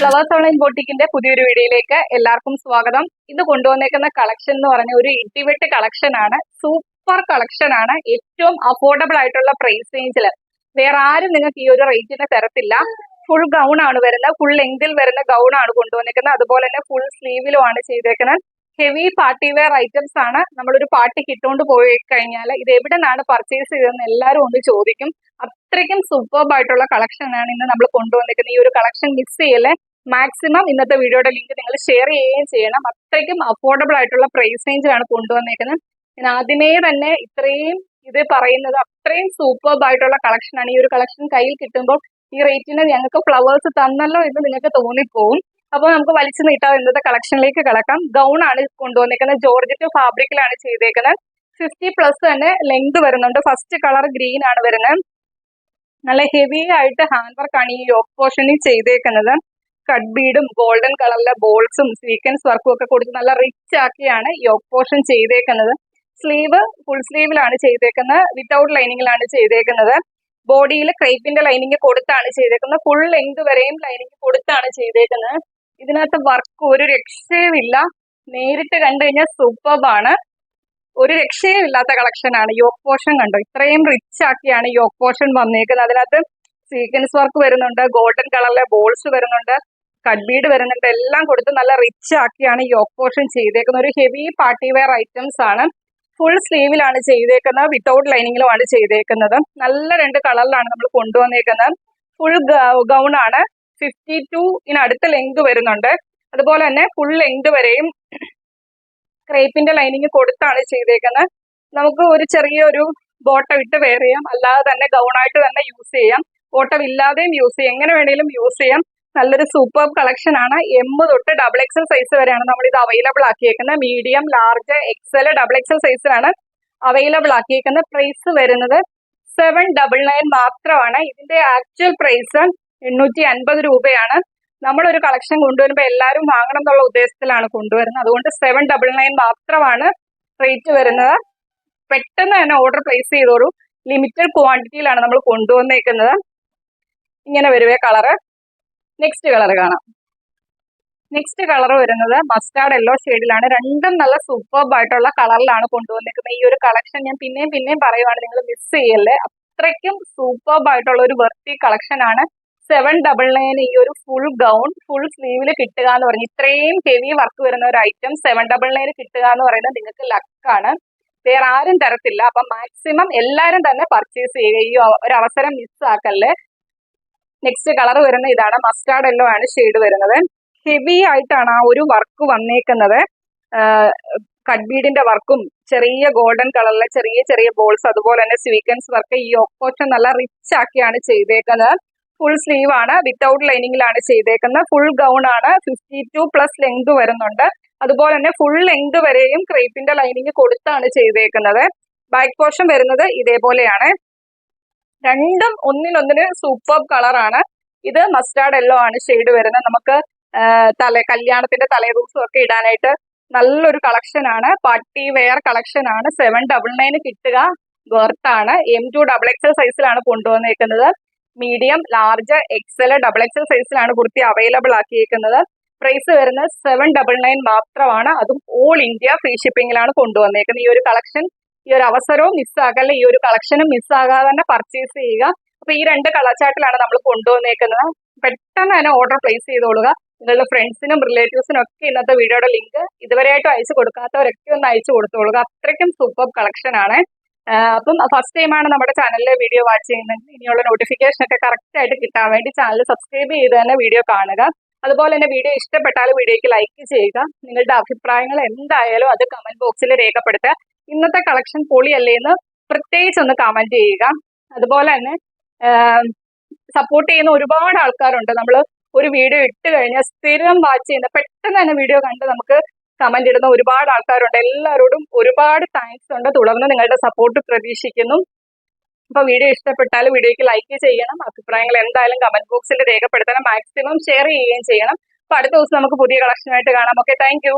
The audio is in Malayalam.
ഫ്ലവേഴ്സ് ഓൺലൈൻ ബോട്ടിക്കിന്റെ പുതിയൊരു വീഡിയോയിലേക്ക് എല്ലാവർക്കും സ്വാഗതം. ഇന്ന് കൊണ്ടുവന്നേക്കുന്ന കളക്ഷൻ എന്ന് പറഞ്ഞ ഒരു ഇട്ടിവെട്ട് കളക്ഷൻ ആണ്. സൂപ്പർ കളക്ഷൻ ആണ്. ഏറ്റവും അഫോർഡബിൾ ആയിട്ടുള്ള പ്രൈസ് റേഞ്ചിൽ വേറെ ആരും നിങ്ങൾക്ക് ഈ ഒരു റേഞ്ചിന് തരത്തില്ല. ഫുൾ ഗൗൺ ആണ് വരുന്നത്. ഫുൾ ലെങ്തിൽ വരുന്ന ഗൗൺ ആണ് കൊണ്ടുവന്നേക്കുന്നത്. അതുപോലെ തന്നെ ഫുൾ സ്ലീവിലും ആണ് ചെയ്തേക്കുന്നത്. ഹെവി പാർട്ടി വെയർ ഐറ്റംസ് ആണ്. നമ്മളൊരു പാർട്ടി ഇട്ടുകൊണ്ട് പോയി കഴിഞ്ഞാൽ ഇത് എവിടെ നിന്നാണ് പർച്ചേസ് ചെയ്തതെന്ന് എല്ലാവരും ഒന്ന് ചോദിക്കും. അത്രയ്ക്കും സൂപ്പർബ് ആയിട്ടുള്ള ആണ് ഇന്ന് നമ്മൾ കൊണ്ടുവന്നിരിക്കുന്നത് ഈ ഒരു കളക്ഷൻ മിസ് ചെയ്യല്ലേ? മാക്സിമം ഇന്നത്തെ വീഡിയോയുടെ ലിങ്ക് നിങ്ങൾ ഷെയർ ചെയ്യുകയും ചെയ്യണം. അത്രയ്ക്കും അഫോർഡബിൾ ആയിട്ടുള്ള പ്രൈസ് റേഞ്ചാണ് കൊണ്ടുവന്നേക്കുന്നത്. ഞാൻ ആദ്യമേ തന്നെ ഇത്രയും ഇത് പറയുന്നത് അത്രയും സൂപ്പർബ് ആയിട്ടുള്ള കളക്ഷൻ ആണ്. ഈ ഒരു കളക്ഷൻ കയ്യിൽ കിട്ടുമ്പോൾ ഈ റേറ്റിന് ഞങ്ങൾക്ക് ഫ്ലവേഴ്സ് തന്നല്ലോ എന്ന് നിങ്ങൾക്ക് തോന്നിപ്പോവും. അപ്പോൾ നമുക്ക് വലിച്ചു നീട്ടാ. ഇന്നത്തെ കളക്ഷനിലേക്ക് കിടക്കാം. ഗൗൺ ആണ് കൊണ്ടുവന്നിരിക്കുന്നത് ജോർജറ്റ് ഫാബ്രിക്കിലാണ് ചെയ്തേക്കുന്നത്. ഫിഫ്റ്റി പ്ലസ് തന്നെ ലെങ്ത് വരുന്നുണ്ട്. ഫസ്റ്റ് കളർ ഗ്രീൻ ആണ് വരുന്നത്. നല്ല ഹെവി ആയിട്ട് ഹാൻഡ് വർക്ക് ആണ് ഈ യോക്ക് ചെയ്തേക്കുന്നത്. കട്ട് ബീഡും ഗോൾഡൻ കളറിലെ ബോൾസും സീക്വൻസ് വർക്കും ഒക്കെ കൊടുത്ത് നല്ല റിച്ച് ആക്കിയാണ് യോക്ക് പോർഷൻ ചെയ്തേക്കുന്നത്. സ്ലീവ് ഫുൾ സ്ലീവിലാണ് ചെയ്തേക്കുന്നത്. വിത്തൗട്ട് ലൈനിങ്ങിലാണ് ചെയ്തേക്കുന്നത്. ബോഡിയിൽ ക്രേപ്പിന്റെ ലൈനിങ് കൊടുത്താണ് ചെയ്തേക്കുന്നത്. ഫുൾ ലെങ്ത് വരെയും ലൈനിങ് കൊടുത്താണ് ചെയ്തേക്കുന്നത്. ഇതിനകത്ത് വർക്ക് ഒരു രക്ഷയുമില്ല. നേരിട്ട് കണ്ടു കഴിഞ്ഞാൽ സൂപ്പർബാണ് ഒരു രക്ഷയും ഇല്ലാത്ത കളക്ഷൻ ആണ് യോക്ക് പോർഷൻ കണ്ടോ? ഇത്രയും റിച്ച് ആക്കിയാണ് യോക്ക് പോർഷൻ വന്നേക്കുന്നത്. അതിനകത്ത് സീക്വൻസ് വർക്ക് വരുന്നുണ്ട് ഗോൾഡൻ കളറിലെ ബോൾസ് വരുന്നുണ്ട്. കഡ്ബീഡ് വരുന്നുണ്ട് എല്ലാം കൊടുത്ത് നല്ല റിച്ച് ആക്കിയാണ് ഈ പോർഷൻ ചെയ്തേക്കുന്നത്. ഒരു ഹെവി പാർട്ടി വെയർ ഐറ്റംസ് ആണ്. ഫുൾ സ്ലീവിലാണ് ചെയ്തേക്കുന്നത്. വിത്തൗട്ട് ലൈനിങ്ങിലുമാണ് ചെയ്തേക്കുന്നത്. നല്ല രണ്ട് കളറിലാണ് നമ്മൾ കൊണ്ടുവന്നേക്കുന്നത്. ഫുൾ ഗൗൺ ആണ്. ഫിഫ്റ്റി ടു അടുത്ത ലെങ്ത് വരുന്നുണ്ട്. അതുപോലെ തന്നെ ഫുൾ ലെങ്ത് വരെയും ക്രേപ്പിന്റെ ലൈനിങ് കൊടുത്താണ് ചെയ്തേക്കുന്നത്. നമുക്ക് ഒരു ചെറിയൊരു ബോട്ടം ഇട്ട് വെയർ ചെയ്യാം. അല്ലാതെ തന്നെ ഗൗൺ ആയിട്ട് തന്നെ യൂസ് ചെയ്യാം. ബോട്ടം ഇല്ലാതെയും യൂസ് ചെയ്യാം. എങ്ങനെ വേണേലും യൂസ് ചെയ്യാം. നല്ലൊരു സൂപ്പർ കളക്ഷൻ ആണ്. എം തൊട്ട് ഡബിൾ എക്സൽ സൈസ് വരെയാണ് നമ്മൾ ഇത് available ആക്കിയേക്കുന്നത് medium large XL double XL സൈസിലാണ് അവൈലബിൾ ആക്കിയേക്കുന്നത്. പ്രൈസ് വരുന്നത് സെവൻ ഡബിൾ നയൻ മാത്രമാണ്. ഇതിന്റെ ആക്ച്വൽ പ്രൈസ് എണ്ണൂറ്റി അൻപത് രൂപയാണ്. നമ്മളൊരു കളക്ഷൻ കൊണ്ടുവരുമ്പോൾ എല്ലാവരും വാങ്ങണം എന്നുള്ള ഉദ്ദേശത്തിലാണ് കൊണ്ടുവരുന്നത്. അതുകൊണ്ട് സെവൻ ഡബിൾ നയൻ മാത്രമാണ് റേറ്റ് വരുന്നത്. പെട്ടെന്ന് തന്നെ ഓർഡർ പ്ലേസ് ചെയ്തോളൂ. ലിമിറ്റഡ് ക്വാണ്ടിറ്റിയിലാണ് നമ്മൾ കൊണ്ടുവന്നേക്കുന്നത്. ഇങ്ങനെ വരുവേ കളറ് നെക്സ്റ്റ് കളർ കാണാം. നെക്സ്റ്റ് കളർ വരുന്നത് മസ്റ്റാർഡ് യെല്ലോ ഷെയ്ഡിലാണ് രണ്ടും നല്ല സൂപ്പർബ് ആയിട്ടുള്ള കളറിലാണ് കൊണ്ടുവന്നിരിക്കുന്നത്. ഈ ഒരു കളക്ഷൻ ഞാൻ പിന്നെയും പിന്നെയും പറയുവാണ്. നിങ്ങൾ മിസ് ചെയ്യല്ലേ. അത്രയ്ക്കും സൂപ്പർബ് ആയിട്ടുള്ള ഒരു വെർത്തി കളക്ഷൻ ആണ്. സെവൻ ഡബിൾ നയൻ ഈ ഒരു ഫുൾ ഗൗൺ ഫുൾ സ്ലീവിൽ കിട്ടുക എന്ന് പറഞ്ഞു ഇത്രയും ഹെവി വർക്ക് വരുന്ന ഒരു ഐറ്റം സെവൻ ഡബിൾ നയൻ കിട്ടുക എന്ന് പറയുന്നത് നിങ്ങൾക്ക് ലക്കാണ് വേറെ ആരും തരത്തില്ല. അപ്പൊ മാക്സിമം എല്ലാരും തന്നെ പർച്ചേസ് ചെയ്യുക. ഈ ഒരു അവസരം മിസ്സാക്കല്ലേ നെക്സ്റ്റ് കളർ വരുന്ന ഇതാണ് മസ്റ്റാർഡ് എല്ലോ ആണ് ഷെയ്ഡ് വരുന്നത്. ഹെവി ആയിട്ടാണ് ആ ഒരു വർക്ക് വന്നേക്കുന്നത്. കട്ബീഡിന്റെ വർക്കും ചെറിയ ഗോൾഡൻ കളറിലെ ചെറിയ ചെറിയ ബോൾസ് അതുപോലെ തന്നെ സ്വീക്കൻസ് വർക്ക് ഈ ഒക്കോച്ച നല്ല റിച്ച് ആക്കിയാണ് ചെയ്തേക്കുന്നത്. ഫുൾ സ്ലീവ് ആണ് വിത്തൗട്ട് ലൈനിങ്ങിലാണ് ചെയ്തേക്കുന്നത്. ഫുൾ ഗൗൺ ആണ് ഫിഫ്റ്റി ടു പ്ലസ് ലെങ്ത് വരുന്നുണ്ട്. അതുപോലെ തന്നെ ഫുൾ ലെങ്ത് വരെയും ക്രേപ്പിന്റെ ലൈനിങ് കൊടുത്താണ് ചെയ്തേക്കുന്നത്. ബാക്ക് പോർഷൻ വരുന്നത് ഇതേപോലെയാണ്. രണ്ടും ഒന്നിനൊന്നിന് സൂപ്പർ കളറാണ് ഇത് മസ്റ്റാർഡ് എല്ലോ ആണ് ഷെയ്ഡ് വരുന്നത്. നമുക്ക് തല കല്യാണത്തിന്റെ തലേ ദിവസം ഒക്കെ ഇടാനായിട്ട് നല്ലൊരു കളക്ഷൻ ആണ്. പാർട്ടി വെയർ കളക്ഷൻ ആണ്. സെവൻ ഡബിൾ നയന് കിട്ടുക. വെർത്താണ് എം ടു ഡബിൾ എക്സൽ സൈസിലാണ് കൊണ്ടുവന്നേക്കുന്നത്. Medium large XL double XL സൈസിലാണ് കുർത്തി അവൈലബിൾ ആക്കിയേക്കുന്നത്. പ്രൈസ് വരുന്നത് സെവൻ ഡബിൾ നയൻ മാത്രമാണ്. അതും ഓൾ ഇന്ത്യ ഫ്രീ ഷിപ്പിംഗിലാണ് കൊണ്ടുവന്നേക്കുന്നത്. ഈ ഒരു കളക്ഷൻ ഈ ഒരു അവസരവും മിസ്സാകല്ല ഈ ഒരു കളക്ഷനും മിസ്സാകാതെ തന്നെ പർച്ചേസ് ചെയ്യുക. അപ്പൊ ഈ രണ്ട് കളച്ചാട്ടിലാണ് നമ്മൾ കൊണ്ടുവന്നേക്കുന്നത്. പെട്ടെന്ന് തന്നെ ഓർഡർ പ്ലേസ് ചെയ്തോളുക. നിങ്ങളുടെ ഫ്രണ്ട്സിനും റിലേറ്റീവ്സിനും ഒക്കെ ഇന്നത്തെ വീഡിയോയുടെ ലിങ്ക് ഇതുവരെയായിട്ടും അയച്ചു കൊടുക്കാത്തവരൊക്കെ ഒന്ന് അയച്ചു കൊടുത്തോളുക. അത്രയ്ക്കും സൂപ്പർ കളക്ഷൻ ആണ്. അപ്പം ഫസ്റ്റ് ടൈമാണ് നമ്മുടെ ചാനലിലെ വീഡിയോ വാച്ച് ചെയ്യുന്നത് ഇനിയുള്ള നോട്ടിഫിക്കേഷൻ ഒക്കെ കറക്റ്റ് ആയിട്ട് കിട്ടാൻ വേണ്ടി ചാനൽ സബ്സ്ക്രൈബ് ചെയ്ത് തന്നെ വീഡിയോ കാണുക. അതുപോലെ തന്നെ വീഡിയോ ഇഷ്ടപ്പെട്ടാൽ വീഡിയോയ്ക്ക് ലൈക്ക് ചെയ്യുക. നിങ്ങളുടെ അഭിപ്രായങ്ങൾ എന്തായാലും അത് കമന്റ് ബോക്സിൽ രേഖപ്പെടുത്തുക. ഇന്നത്തെ കളക്ഷൻ പൊളിയല്ലേ എന്ന് പ്രത്യേകിച്ച് ഒന്ന് കമന്റ് ചെയ്യുക. അതുപോലെ തന്നെ സപ്പോർട്ട് ചെയ്യുന്ന ഒരുപാട് ആൾക്കാരുണ്ട്. നമ്മൾ ഒരു വീഡിയോ ഇട്ട് കഴിഞ്ഞാൽ സ്ഥിരം വാച്ച് ചെയ്യുന്ന പെട്ടെന്ന് തന്നെ വീഡിയോ കണ്ട് നമുക്ക് കമന്റ് ഇടുന്ന ഒരുപാട് ആൾക്കാരുണ്ട്. എല്ലാവരോടും ഒരുപാട് താങ്ക്സ് ഉണ്ട്. തുടർന്ന് നിങ്ങളുടെ സപ്പോർട്ട് പ്രതീക്ഷിക്കുന്നു. അപ്പൊ വീഡിയോ ഇഷ്ടപ്പെട്ടാൽ വീഡിയോയ്ക്ക് ലൈക്ക് ചെയ്യണം. അഭിപ്രായങ്ങൾ എന്തായാലും കമന്റ് ബോക്സിൽ രേഖപ്പെടുത്തണം. മാക്സിമം ഷെയർ ചെയ്യുകയും ചെയ്യണം. അപ്പൊ അടുത്ത ദിവസം നമുക്ക് പുതിയ കളക്ഷനായിട്ട് കാണാം. Okay thank